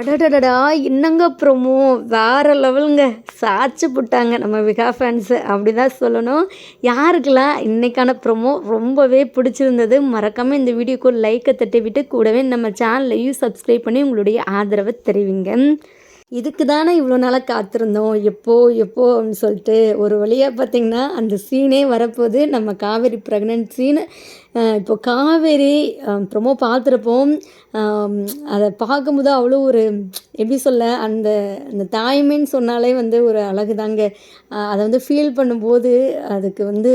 அடடடடா என்னங்க ப்ரோமோ வேறு லெவலுங்க சாச்சு புட்டாங்க நம்ம விகா ஃபேன்ஸு அப்படி தான் சொல்லணும். யாருக்கெல்லாம் இன்றைக்கான ப்ரோமோ ரொம்பவே பிடிச்சிருந்தது மறக்காமல் இந்த வீடியோக்கு லைக்கை தட்டி விட்டு கூடவே நம்ம சேனலையும் சப்ஸ்கிரைப் பண்ணி உங்களுடைய ஆதரவை தெரிவிங்க. இதுக்கு தானே இவ்வளோ நாளாக காத்திருந்தோம்? எப்போ எப்போ அப்படின்னு சொல்லிட்டு ஒரு வழியாக பார்த்திங்கன்னா அந்த சீனே வரப்போகுது நம்ம காவேரி ப்ரெக்னென்ட் சீனு இப்போ காவேரி ப்ரொமோ பார்த்துருப்போம் அதை பார்க்கும்போது அவ்வளோ ஒரு எப்படி சொல்ல அந்த அந்த தாய்மைன்னு சொன்னாலே வந்து ஒரு அழகு தாங்க அதை வந்து ஃபீல் பண்ணும்போது அதுக்கு வந்து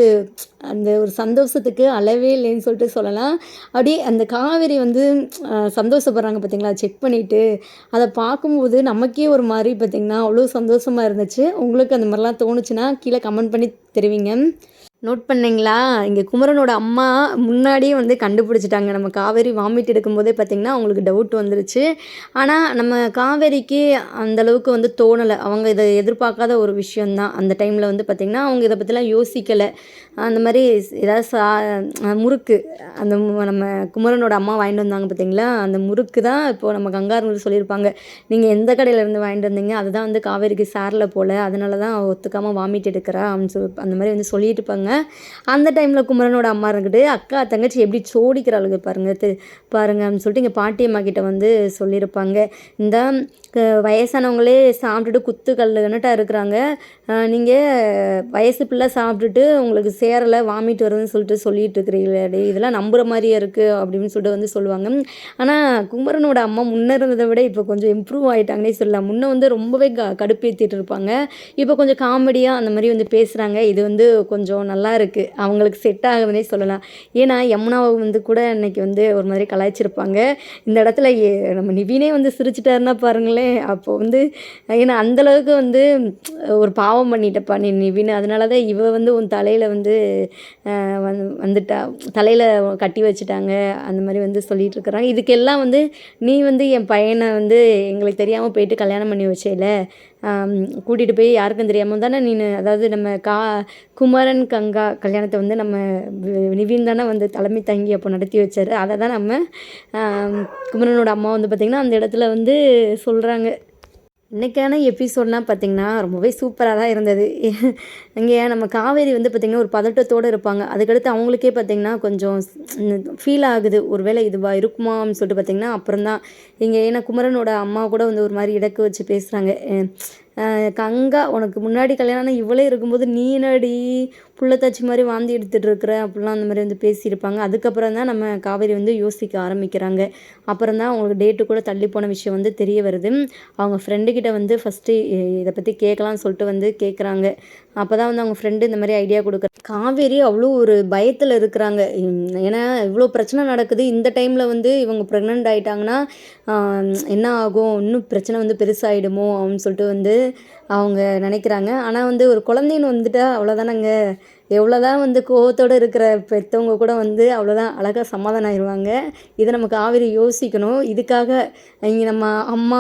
அந்த ஒரு சந்தோஷத்துக்கு அளவே இல்லைன்னு சொல்லிட்டு சொல்லலாம். அப்படியே அந்த காவேரி வந்து சந்தோஷப்படுறாங்க பார்த்தீங்களா செக் பண்ணிவிட்டு அதை பார்க்கும்போது நமக்கே ஒரு மாதிரி பார்த்திங்கன்னா அவ்வளோ சந்தோஷமாக இருந்துச்சு. உங்களுக்கு அந்த மாதிரிலாம் தோணுச்சுன்னா கீழே கமெண்ட் பண்ணி தெரிவிங்க. நோட் பண்ணிங்களா? இங்கே குமரனோட அம்மா முன்னாடியே வந்து கண்டுபிடிச்சிட்டாங்க. நம்ம காவேரி வாமிட் எடுக்கும்போதே பார்த்திங்கன்னா அவங்களுக்கு டவுட் வந்துருச்சு. ஆனால் நம்ம காவேரிக்கு அந்தளவுக்கு வந்து தோணலை. அவங்க இதை எதிர்பார்க்காத ஒரு விஷயந்தான் அந்த டைமில் வந்து பார்த்திங்கன்னா அவங்க இதை பற்றிலாம் யோசிக்கலை. அந்த மாதிரி ஏதாவது சா முறுக்கு. அந்த நம்ம குமரனோட அம்மா வாங்கிட்டு வந்தாங்க பார்த்திங்களா அந்த முறுக்கு தான் இப்போது நம்ம கங்காரு சொல்லியிருப்பாங்க. நீங்கள் எந்த கடையிலேருந்து வாங்கிட்டு வந்தீங்க? அதுதான் வந்து காவேரிக்கு சாரில் போல். அதனால தான் ஒத்துக்காமல் வாமிட் எடுக்கிறா அப்படின்னு சொல்லி அந்த மாதிரி வந்து சொல்லிட்டு இருப்பாங்க. அந்த டைமில் குமரனோட அம்மா இருந்துக்கிட்டு அக்கா தங்கச்சி எப்படி சோடிக்கிறாளுங்க பாருங்கள் தெ அப்படின்னு சொல்லிட்டு இங்கே பாட்டியம்மா கிட்ட வந்து சொல்லியிருப்பாங்க. இந்த வயசானவங்களே சாப்பிட்டுட்டு குத்து கல்லுன்னுட்டா இருக்கிறாங்க. நீங்கள் வயசு பிள்ளை சாப்பிட்டுட்டு உங்களுக்கு சேரலை வாமிட் வருதுன்னு சொல்லிட்டு சொல்லிட்டு இருக்கிறீங்களே இதெல்லாம் நம்புகிற மாதிரியே இருக்குது அப்படின்னு சொல்லிட்டு வந்து சொல்லுவாங்க. ஆனால் குமரனோட அம்மா முன்னே இருந்ததை விட இப்போ கொஞ்சம் இம்ப்ரூவ் ஆகிட்டாங்கன்னே சொல்லலாம். முன்னே வந்து ரொம்பவே க கடுப்பேற்றிட்டு இருப்பாங்க. இப்போ கொஞ்சம் காமெடியாக அந்த மாதிரி வந்து பேசுகிறாங்க இது வந்து கொஞ்சம் நல்லா நல்லா இருக்குது அவங்களுக்கு செட் ஆகுதுன்னே சொல்லலாம். ஏன்னா யமுனாவை வந்து கூட இன்னைக்கு வந்து ஒரு மாதிரி கலாய்ச்சிருப்பாங்க. இந்த இடத்துல நம்ம நிவினே வந்து சிரிச்சிட்டாருன்னா பாருங்களேன். அப்போது வந்து ஏன்னா அந்தளவுக்கு வந்து ஒரு பாவம் பண்ணிட்டப்பா நீ நிவின். அதனால தான் இவ வந்து உன் தலையில் வந்து வந் வந்துட்டா. தலையில் கட்டி வச்சுட்டாங்க. அந்த மாதிரி வந்து சொல்லிகிட்டு இருக்கிறாங்க இதுக்கெல்லாம் வந்து நீ வந்து என் பையனை வந்து எங்களுக்கு தெரியாமல் போயிட்டு கல்யாணம் பண்ணி வச்சேல. கூட்டிகிட்டு போய் யாருக்கும் தெரியாமல் தானே நீ அதாவது நம்ம கா குமரன் கங்கா கல்யாணத்தை வந்து நம்ம நிவின் தானே வந்து தலைமை தங்கி அப்போ நடத்தி வச்சார். அதை தான் நம்ம குமரனோட அம்மா வந்து பார்த்திங்கன்னா அந்த இடத்துல வந்து சொல்கிறாங்க இன்றைக்கான எபிசோட்லாம் பார்த்திங்கன்னா ரொம்பவே சூப்பராக தான் இருந்தது. இங்கே நம்ம காவேரி வந்து பார்த்திங்கன்னா ஒரு பதட்டத்தோடு இருப்பாங்க. அதுக்கடுத்து அவங்களுக்கே பார்த்திங்கன்னா கொஞ்சம் ஃபீல் ஆகுது. ஒரு வேளை இதுவாக இருக்குமான்னு சொல்லிட்டு பார்த்திங்கன்னா அப்புறம் தான். இங்கே ஏன்னா குமரனோட அம்மா கூட வந்து ஒரு மாதிரி இடக்கு வச்சு பேசுகிறாங்க கங்கா உனக்கு முன்னாடி கல்யாணம் இவ்வளோ இருக்கும்போது நீ நடி புள்ளத்தாச்சி மாதிரி வாந்தி எடுத்துகிட்டு இருக்கிற அப்படிலாம் அந்த மாதிரி வந்து பேசியிருப்பாங்க. அதுக்கப்புறம் தான் நம்ம காவேரி வந்து யோசிக்க ஆரம்பிக்கிறாங்க. அப்புறம் தான் அவங்களுக்கு டேட்டு கூட தள்ளி போன விஷயம் வந்து தெரிய வருது. அவங்க ஃப்ரெண்டுக்கிட்ட வந்து ஃபஸ்ட்டு இதை பற்றி கேட்கலான்னு சொல்லிட்டு வந்து கேட்குறாங்க அப்போ தான் வந்து அவங்க ஃப்ரெண்டு இந்த மாதிரி ஐடியா கொடுக்குற காவேரி அவ்வளோ ஒரு பயத்தில் இருக்கிறாங்க. ஏன்னா இவ்வளோ பிரச்சனை நடக்குது. இந்த டைமில் வந்து இவங்க ப்ரெக்னென்ட் ஆகிட்டாங்கன்னா என்ன ஆகும்? இன்னும் பிரச்சனை வந்து பெருசாகிடுமோ அப்படின்னு சொல்லிட்டு வந்து அவங்க நினைக்கிறாங்க. ஆனால் வந்து ஒரு குழந்தைன்னு வந்துட்டால் அவ்வளோதானங்க எவ்வளோ தான் வந்து கோவத்தோடு இருக்கிற பெற்றவங்க கூட வந்து அவ்வளோதான் அழகாக சமாதானம் ஆயிடுவாங்க இதை நம்ம காவிரி யோசிக்கணும். இதுக்காக இங்கே நம்ம அம்மா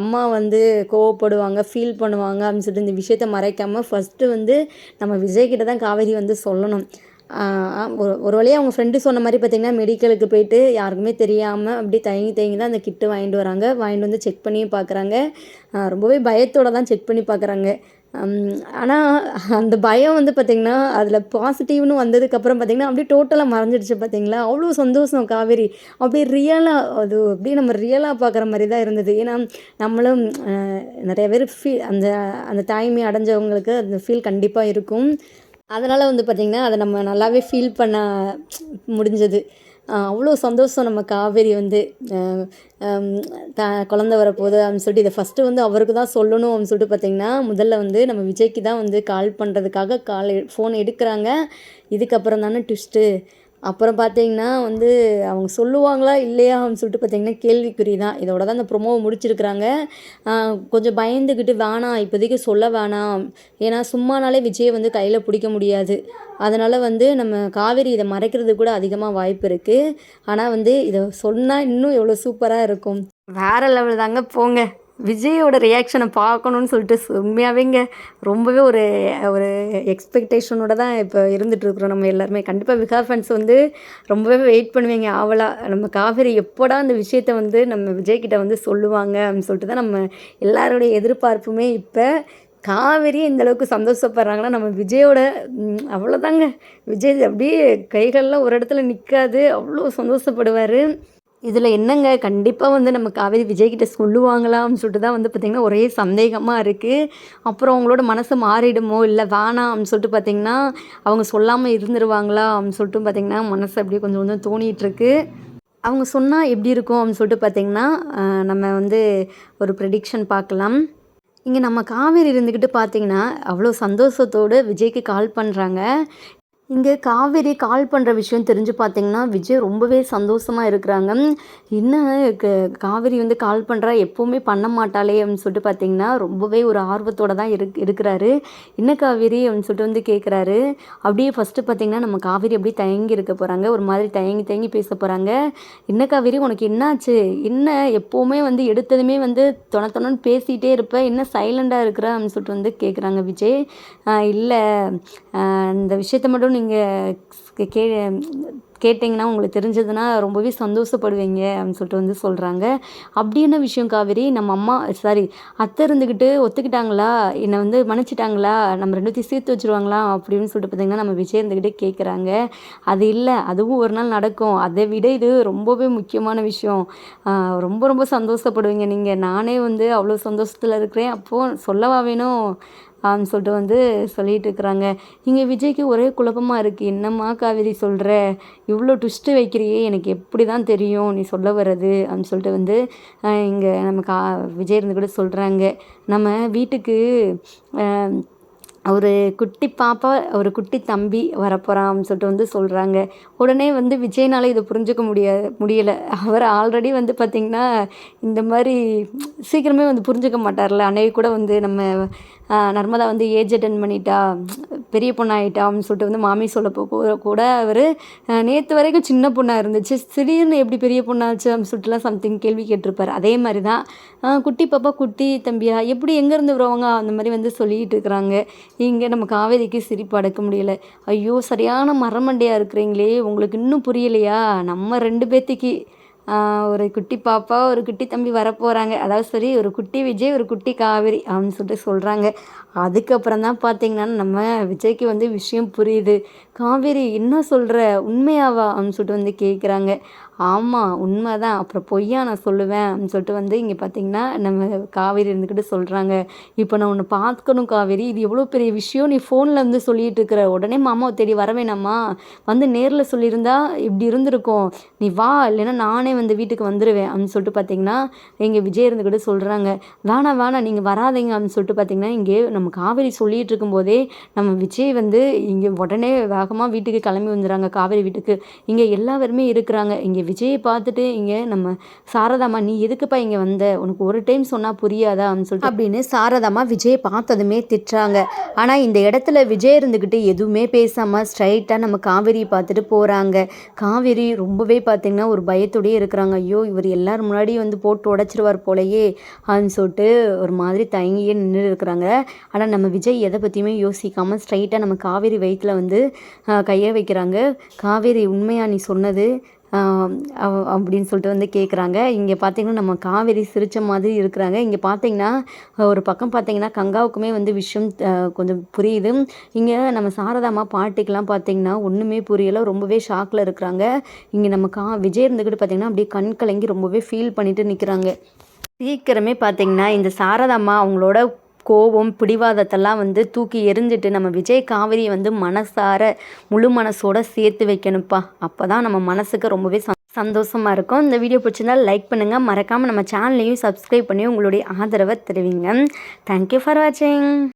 அம்மா வந்து கோவப்படுவாங்க ஃபீல் பண்ணுவாங்க அப்படின்னு சொல்லிட்டு இந்த விஷயத்த மறைக்காமல் ஃபஸ்ட்டு வந்து நம்ம விஜய்கிட்ட தான் காவேரி வந்து சொல்லணும். ஒரு ஒரு வழியாக அவங்க ஃப்ரெண்டு சொன்ன மாதிரி பார்த்திங்கன்னா மெடிக்கலுக்கு போயிட்டு யாருக்குமே தெரியாமல் அப்படி தயங்கி தயங்கி தான் அந்த கிட்டு வாங்கிட்டு வராங்க. வாங்கிட்டு வந்து செக் பண்ணி பார்க்குறாங்க ரொம்பவே பயத்தோடு தான் செக் பண்ணி பார்க்குறாங்க ஆனால் அந்த பயம் வந்து பார்த்திங்கன்னா அதில் பாசிட்டிவ்னு வந்ததுக்கப்புறம் பார்த்திங்கன்னா அப்படியே டோட்டலாக மறைஞ்சிடுச்சு பார்த்திங்களா அவ்வளோ சந்தோஷம் காவேரி. அப்படியே ரியலாக அது அப்படியே நம்ம ரியலாக பார்க்குற மாதிரி தான் இருந்தது. ஏன்னா நம்மளும் நிறைய பேர் ஃபீல் அந்த அந்த தாய்மை அடைஞ்சவங்களுக்கு அந்த ஃபீல் கண்டிப்பாக இருக்கும். அதனால் வந்து பார்த்திங்கன்னா அதை நம்ம நல்லாவே ஃபீல் பண்ண முடிஞ்சது. அவ்வளோ சந்தோஷம் நம்ம காவேரி வந்து த குழந்த வரப்போகுது அப்படின்னு சொல்லிட்டு இதை ஃபஸ்ட்டு வந்து அவருக்கு தான் சொல்லணும் அப்படின்னு சொல்லிட்டு பார்த்திங்கன்னா முதல்ல வந்து நம்ம விஜய்க்கு தான் வந்து கால் பண்ணுறதுக்காக கால் ஃபோன் எடுக்கிறாங்க. இதுக்கப்புறம் தானே ட்விஸ்ட்டு அப்புறம் பார்த்தீங்கன்னா வந்து அவங்க சொல்லுவாங்களா இல்லையா அப்படின்னு சொல்லிட்டு பார்த்தீங்கன்னா கேள்விக்குறி தான் இதோட தான் அந்த ப்ரொமோவை முடிச்சிருக்கிறாங்க. கொஞ்சம் பயந்துக்கிட்டு வேணாம் இப்போதைக்கு சொல்ல வேணாம் ஏன்னா சும்மானாலே விஜயை வந்து கையில் பிடிக்க முடியாது. அதனால் வந்து நம்ம காவேரி இதை மறைக்கிறது கூட அதிகமாக வாய்ப்பு இருக்குது ஆனால் வந்து இதை சொன்னால் இன்னும் எவ்வளோ சூப்பராக இருக்கும். வேறு லெவல் தாங்க போங்க. விஜயோட ரியாக்ஷனை பார்க்கணுன்னு சொல்லிட்டு உண்மையாகவேங்க ரொம்பவே ஒரு ஒரு எக்ஸ்பெக்டேஷனோட தான் இப்போ இருந்துகிட்ருக்குறோம் நம்ம எல்லாருமே. கண்டிப்பாக விகா ஃபேன்ஸ் வந்து ரொம்பவே வெயிட் பண்ணுவீங்க. ஆவலாக நம்ம காவேரி எப்போடா அந்த விஷயத்தை வந்து நம்ம விஜய்கிட்ட வந்து சொல்லுவாங்க அப்படின்னு சொல்லிட்டு தான் நம்ம எல்லாருடைய எதிர்பார்ப்புமே இப்போ காவேரி இந்தளவுக்கு சந்தோஷப்படுறாங்கன்னா நம்ம விஜயோட அவ்வளோதாங்க விஜய் அப்படியே கைகளெலாம் ஒரு இடத்துல நிற்காது அவ்வளோ சந்தோஷப்படுவார். இதில் என்னங்க? கண்டிப்பாக வந்து நம்ம காவேரி விஜய்கிட்ட சொல்லுவாங்களான்னு சொல்லிட்டு தான் வந்து பார்த்திங்கன்னா ஒரே சந்தேகமாக இருக்குது அப்புறம் அவங்களோட மனசு மாறிடுமோ? இல்லை வேணாம் அப்படின்னு சொல்லிட்டு பார்த்திங்கன்னா அவங்க சொல்லாமல் இருந்துருவாங்களா? அப்படின்னு சொல்லிட்டு பார்த்திங்கன்னா மனசு அப்படியே கொஞ்சம் கொஞ்சம் தோணிகிட்ருக்கு அவங்க சொன்னால் எப்படி இருக்கும்? அப்படின்னு சொல்லிட்டு பார்த்திங்கன்னா நம்ம வந்து ஒரு ப்ரெடிக்ஷன் பார்க்கலாம். இங்கே நம்ம காவேரி இருந்துக்கிட்டு பார்த்தீங்கன்னா அவ்வளோ சந்தோஷத்தோடு விஜய்க்கு கால் பண்ணுறாங்க இங்கே காவேரி கால் பண்ணுற விஷயம் தெரிஞ்சு பார்த்தீங்கன்னா விஜய் ரொம்பவே சந்தோஷமாக இருக்கிறாங்க. என்ன காவேரி வந்து கால் பண்ணுறா எப்போவுமே பண்ண மாட்டாளே அப்படின்னு சொல்லிட்டு பார்த்தீங்கன்னா ரொம்பவே ஒரு ஆர்வத்தோடு தான் இருக் இருக்கிறாரு. என்ன காவேரி அப்படின்னு சொல்லிட்டு வந்து கேட்குறாரு அப்படியே ஃபஸ்ட்டு பார்த்தீங்கன்னா நம்ம காவேரி அப்படியே தயங்கி இருக்க போகிறாங்க ஒரு மாதிரி தயங்கி தயங்கி பேச போகிறாங்க என்ன காவேரி உனக்கு என்னாச்சு? என்ன எப்போவுமே வந்து எடுத்ததுமே வந்து தொண தொணன்னு பேசிகிட்டே இருப்பேன் என்ன சைலண்டாக இருக்கிற அப்படின்னு சொல்லிட்டு வந்து கேட்குறாங்க விஜய். இல்லை இந்த விஷயத்த மட்டும் நீங்கள் கே கேட்டிங்கன்னா உங்களுக்கு தெரிஞ்சதுன்னா ரொம்பவே சந்தோஷப்படுவீங்க அப்படின்னு சொல்லிட்டு வந்து சொல்கிறாங்க அப்படி என்ன விஷயம் காவேரி? நம்ம அம்மா சாரி அத்தை இருந்துக்கிட்டு ஒத்துக்கிட்டாங்களா? என்னை வந்து மன்னிச்சிட்டாங்களா? நம்ம ரெண்டுத்தையும் சேர்த்து வச்சுருவாங்களா? அப்படின்னு சொல்லிட்டு பார்த்திங்கன்னா நம்ம விஜய் இருந்துக்கிட்டே கேட்குறாங்க அது இல்லை அதுவும் ஒரு நாள் நடக்கும். அதை விட இது ரொம்பவே முக்கியமான விஷயம். ரொம்ப ரொம்ப சந்தோஷப்படுவீங்க நீங்கள் நானே வந்து அவ்வளோ சந்தோஷத்தில் இருக்கிறேன். அப்போது சொல்லவா வேணும்? அப்படின்னு சொல்லிட்டு வந்து சொல்லிகிட்டு இருக்கிறாங்க. இங்கே விஜய்க்கு ஒரே குழப்பமாக இருக்குது என்னம்மா காவேரி சொல்கிற இவ்வளோ ட்விஸ்ட்டு வைக்கிறியே எனக்கு எப்படி தான் தெரியும்? நீ சொல்ல வர்றது அப்படின்னு சொல்லிட்டு வந்து இங்கே நம்ம கா விஜய் இருந்து கூட சொல்கிறாங்க நம்ம வீட்டுக்கு ஒரு குட்டி பாப்பா ஒரு குட்டி தம்பி வரப்போகிறான் சொல்லிட்டு வந்து சொல்கிறாங்க உடனே வந்து விஜய்னால் இதை புரிஞ்சுக்க முடியாது முடியலை. அவர் ஆல்ரெடி வந்து பார்த்திங்கன்னா இந்த மாதிரி சீக்கிரமே வந்து புரிஞ்சுக்க மாட்டார்ல. அன்னைக்கு கூட வந்து நம்ம நர்மதா வந்து ஏஜ் அட்டன் பண்ணிட்டா பெரிய பொண்ணாயிட்டா அப்படின்னு சொல்லிட்டு வந்து மாமி சொல்ல கூட அவர் நேற்று வரைக்கும் சின்ன பொண்ணாக இருந்துச்சு. திடீர்னு எப்படி பெரிய பொண்ணாச்சு? அப்படின்னு சொல்லிட்டுலாம் சம்திங் கேள்வி கேட்டிருப்பார். அதே மாதிரி தான் குட்டி பாப்பா குட்டி தம்பியா எப்படி எங்கேருந்து வருவாங்க? அந்த மாதிரி வந்து சொல்லிகிட்டு இருக்கிறாங்க. இங்கே நம்ம காவேரிக்கு சிரிப்பு அடக்க முடியல. ஐயோ சரியான மரமண்டையாக இருக்கிறீங்களே. உங்களுக்கு இன்னும் புரியலையா? நம்ம ரெண்டு பேர்த்துக்கு ஒரு குட்டி பாப்பா ஒரு குட்டி தம்பி வரப்போகிறாங்க அதாவது சரி ஒரு குட்டி விஜய் ஒரு குட்டி காவேரி அப்படின்னு சொல்லிட்டு சொல்கிறாங்க அதுக்கப்புறம் தான் பார்த்தீங்கன்னா நம்ம விஜய்க்கு வந்து விஷயம் புரியுது. காவேரி என்ன சொல்கிற உண்மையாவா? அப்படின்னு சொல்லிட்டு வந்து கேட்குறாங்க ஆமாம் உண்மை தான் அப்புறம் பொய்யா நான் சொல்லுவேன் அப்படின்னு சொல்லிட்டு வந்து இங்கே பார்த்தீங்கன்னா நம்ம காவேரி இருந்துக்கிட்டு சொல்கிறாங்க இப்போ நான் ஒன்று பார்க்கணும் காவேரி. இது எவ்வளோ பெரிய விஷயம். நீ ஃபோனில் வந்து சொல்லிகிட்டு இருக்கிற உடனே மாமாவை தேடி வர வேணாமா? வந்து நேரில் சொல்லியிருந்தா இப்படி இருந்திருக்கும். நீ வா இல்லைன்னா நானே வந்து வீட்டுக்கு வந்துடுவேன் அப்படின்னு சொல்லிட்டு பார்த்தீங்கன்னா இங்கே விஜய் இருந்துக்கிட்டு சொல்கிறாங்க வேணாம் வேணாம் நீங்கள் வராதீங்க அப்படின்னு சொல்லிட்டு பார்த்தீங்கன்னா இங்கே நம்ம நம்ம காவேரி சொல்லிகிட்டு இருக்கும்போதே நம்ம விஜய் வந்து இங்கே உடனே வேகமாக வீட்டுக்கு கிளம்பி வந்துடுறாங்க. காவேரி வீட்டுக்கு. இங்கே எல்லாருமே இருக்கிறாங்க. இங்கே விஜயை பார்த்துட்டு இங்கே நம்ம சாரதாமா நீ எதுக்குப்பா இங்கே வந்த? உனக்கு ஒரு டைம் சொன்னால் புரியாதா? அப்படின்னு சொல்லிட்டு அப்படின்னு சாரதாமா விஜயை பார்த்ததுமே திட்டுறாங்க. ஆனால் இந்த இடத்துல விஜய் இருந்துக்கிட்டு எதுவுமே பேசாமல் ஸ்ட்ரைட்டாக நம்ம காவேரியை பார்த்துட்டு போகிறாங்க காவேரி ரொம்பவே பார்த்திங்கன்னா ஒரு பயத்தோடயே இருக்கிறாங்க. ஐயோ இவர் எல்லார் முன்னாடி வந்து போட்டு உடச்சிருவார் போலையே அப்படின்னு சொல்லிட்டு ஒரு மாதிரி தயங்கியே நின்று இருக்கிறாங்க. ஆனால் நம்ம விஜய் எதை பற்றியுமே யோசிக்காமல் ஸ்ட்ரைட்டாக நம்ம காவேரி வயிற்றில் வந்து கையை வைக்கிறாங்க. காவேரி உண்மையாக நீ சொன்னது அப்படின்னு சொல்லிட்டு வந்து கேட்குறாங்க இங்கே பார்த்தீங்கன்னா நம்ம காவேரி சிரித்த மாதிரி இருக்கிறாங்க. இங்கே பார்த்தீங்கன்னா ஒரு பக்கம் பார்த்தீங்கன்னா கங்காவுக்குமே வந்து விஷயம் கொஞ்சம் புரியுது. இங்கே நம்ம சாரதாமா பாட்டிக்கெலாம் பார்த்தீங்கன்னா ஒன்றுமே புரியலை. ரொம்பவே ஷாக்கில் இருக்கிறாங்க. இங்கே நம்ம கா விஜய் இருந்துக்கிட்டு பார்த்தீங்கன்னா அப்படியே கண் கலங்கி ரொம்பவே ஃபீல் பண்ணிட்டு நிற்கிறாங்க சீக்கிரமே பார்த்தீங்கன்னா இந்த சாரதாம்மா அவங்களோட கோபம் பிடிவாதத்தெல்லாம் வந்து தூக்கி எரிஞ்சிட்டு நம்ம விஜய் காவிரியை வந்து மனசார முழு மனசோட சேர்த்து வைக்கணும்ப்பா. அப்போ தான் நம்ம மனசுக்கு ரொம்பவே சந்தோஷமாக இருக்கும். இந்த வீடியோ பிடிச்சிருந்தால் லைக் பண்ணுங்கள் மறக்காமல் நம்ம சேனல்லையும் சப்ஸ்கிரைப் பண்ணி உங்களுடைய ஆதரவை தெரிவிங்க. தேங்க்யூ ஃபார் வாட்சிங்